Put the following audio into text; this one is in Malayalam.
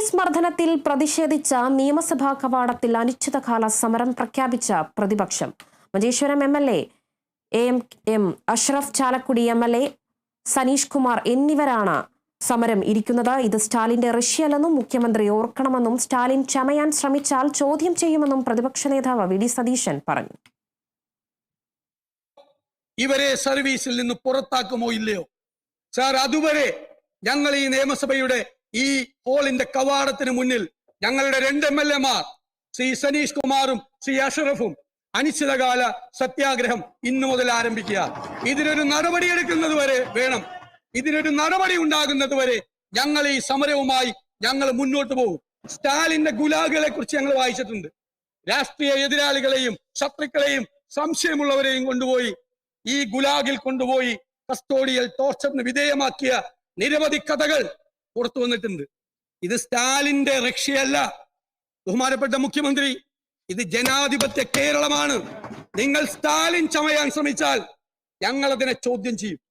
പോലീസ് മർദ്ദനത്തിൽ പ്രതിഷേധിച്ച നിയമസഭാ കവാടത്തിൽ അനിശ്ചിതകാല സമരം പ്രഖ്യാപിച്ച പ്രതിപക്ഷം. Manjeshwaram M L A M M Ashraf Chalakudy M L A Sanish Kumar എന്നിവരാണ് സമരം ഇരിക്കുന്നത്. ഇത് സ്റ്റാലിന്റെ റഷ്യല്ലെന്നും മുഖ്യമന്ത്രി ഓർക്കണമെന്നും സ്റ്റാലിൻ ചമയാൻ ശ്രമിച്ചാൽ ചോദ്യം ചെയ്യുമെന്നും പ്രതിപക്ഷ നേതാവ് വി ഡി സതീശൻ പറഞ്ഞു. ഇവരെ സർവീസിൽ നിന്ന് പുറത്താക്കുമോ ഇല്ലയോ? സാർ അതുവരെ ഞങ്ങൾ ഈ നിയമസഭയുടെ ഈ ഹോളിന്റെ കവാടത്തിന് മുന്നിൽ ഞങ്ങളുടെ രണ്ട് എം എൽ എമാർ ശ്രീ സനീഷ് കുമാറും ശ്രീ അഷറഫും അനിശ്ചിതകാല സത്യാഗ്രഹം ഇന്നു മുതൽ ആരംഭിക്കുക. ഇതിനൊരു നടപടി എടുക്കുന്നത് വരെ വേണം. ഇതിനൊരു നടപടി ഉണ്ടാകുന്നത് വരെ ഞങ്ങൾ ഈ സമരവുമായി ഞങ്ങൾ മുന്നോട്ട് പോകും. സ്റ്റാലിന്റെ ഗുലാഗുകളെ കുറിച്ച് ഞങ്ങൾ വായിച്ചിട്ടുണ്ട്. രാഷ്ട്രീയ എതിരാളികളെയും ശത്രുക്കളെയും സംശയമുള്ളവരെയും കൊണ്ടുപോയി ഈ ഗുലാഗിൽ കൊണ്ടുപോയി കസ്റ്റോഡിയൽ ടോർച്ചറിന് വിധേയമാക്കിയ നിരവധി കഥകൾ പുറത്തു വന്നിട്ടുണ്ട്. ഇത് സ്റ്റാലിന്റെ രക്ഷയല്ല. ബഹുമാനപ്പെട്ട മുഖ്യമന്ത്രി ഇത് ജനാധിപത്യ കേരളമാണ്. നിങ്ങൾ സ്റ്റാലിൻ ചമയാൻ ശ്രമിച്ചാൽ ഞങ്ങൾ അതിനെ ചോദ്യം ചെയ്യും.